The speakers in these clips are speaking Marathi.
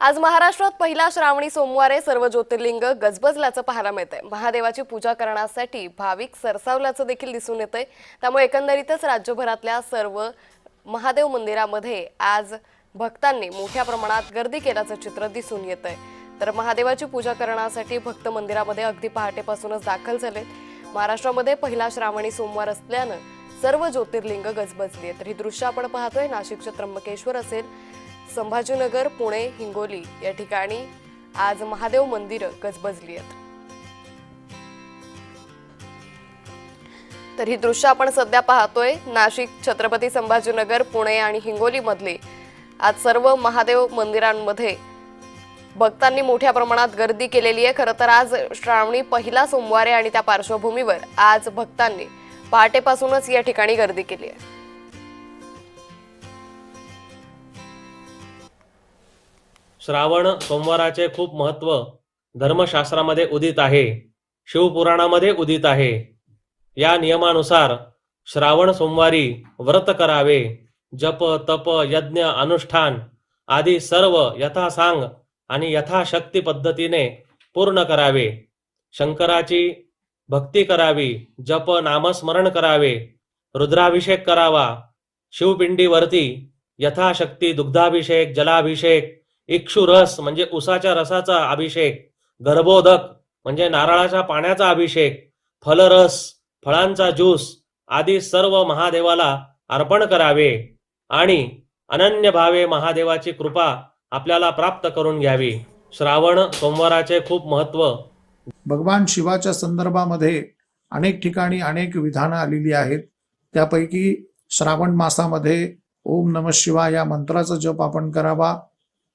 आज महाराष्ट्रात पहिला श्रावणी सोमवारे सर्व ज्योतिर्लिंग गजबजल्याचं पाहायला मिळतंय. महादेवाची पूजा करण्यासाठी भाविक सरसावल्याचं देखील दिसून येतंय. त्यामुळे एकंदरीतच राज्यभरातल्या सर्व महादेव मंदिरामध्ये आज भक्तांनी मोठ्या प्रमाणात गर्दी केल्याचं चित्र दिसून येतंय. तर महादेवाची पूजा करण्यासाठी भक्त मंदिरामध्ये अगदी पहाटेपासूनच दाखल झालेत. महाराष्ट्रामध्ये पहिला श्रावणी सोमवार असल्यानं सर्व ज्योतिर्लिंग गजबजली आहेत. तर ही दृश्य आपण पाहतोय. नाशिकच्या त्र्यंबकेश्वर असेल संभाजीनगर पुणे हिंगोली या ठिकाणी आज महादेव मंदिरं गजबजली आहेत. तर ही दृश्य आपण सध्या पाहतोय. नाशिक छत्रपती संभाजीनगर पुणे आणि हिंगोली मधले आज सर्व महादेव मंदिरांमध्ये भक्तांनी मोठ्या प्रमाणात गर्दी केलेली आहे. खरं तर आज श्रावणी पहिला सोमवार आहे आणि त्या पार्श्वभूमीवर आज भक्तांनी पहाटेपासूनच या ठिकाणी गर्दी केली आहे. श्रावण सोमवाराचे खूप महत्त्व धर्मशास्त्रामध्ये उदित आहे. शिवपुराणामध्ये उदित आहे. या नियमानुसार श्रावण सोमवारी व्रत करावे. जप तप यज्ञ अनुष्ठान आदी सर्व यथासांग आणि यथाशक्ती पद्धतीने पूर्ण करावे. शंकराची भक्ती करावी. जप नामस्मरण करावे. रुद्राभिषेक करावा. शिवपिंडीवरती यथाशक्ती दुग्धाभिषेक जलाभिषेक इक्षुरस म्हणजे उसाच्या रसाचा अभिषेक. गर्भोदक म्हणजे नारळाच्या पाण्याचा अभिषेक. फलरस फळांचा ज्यूस आदी सर्व महादेवाला अर्पण करावे. आणि अनन्य भावे महादेवाची कृपा आपल्याला प्राप्त करून घ्यावी. श्रावण सोमवाराचे खूप महत्त्व. भगवान शिवाच्या संदर्भामध्ये अनेक ठिकाणी अनेक विधानं आलेली आहेत. त्यापैकी श्रावण मासामध्ये ओम नम शिवा या मंत्राचा जप आपण करावा.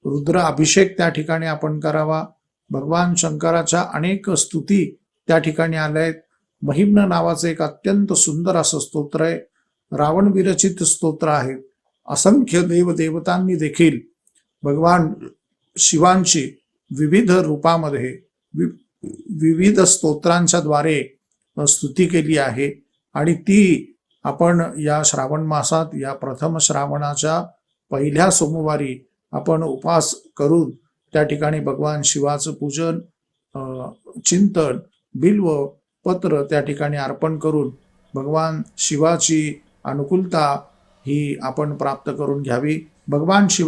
रुद्र अभिषेक त्या ठिकाणी आपण करावा. भगवान शंकराच्या अनेक स्तुती त्या ठिकाणी आल्या आहेत. महिम्न नावाचं एक अत्यंत सुंदर असं स्तोत्र आहे. रावण विरचित स्तोत्र आहेत. असंख्य देवदेवतांनी देखील भगवान शिवांची विविध रूपामध्ये वि- विविध स्तोत्रांच्या द्वारे स्तुती केली आहे. आणि ती आपण या श्रावण मासात या प्रथम श्रावणाच्या पहिल्या सोमवारी आपण उपास करून त्या ठिकाणी भगवान शिवाचं पूजन अ, चिंतन बिल्व पत्र त्या ठिकाणी अर्पण करून भगवान शिवाची अनुकूलता ही आपण प्राप्त करून घ्यावी. भगवान शिवा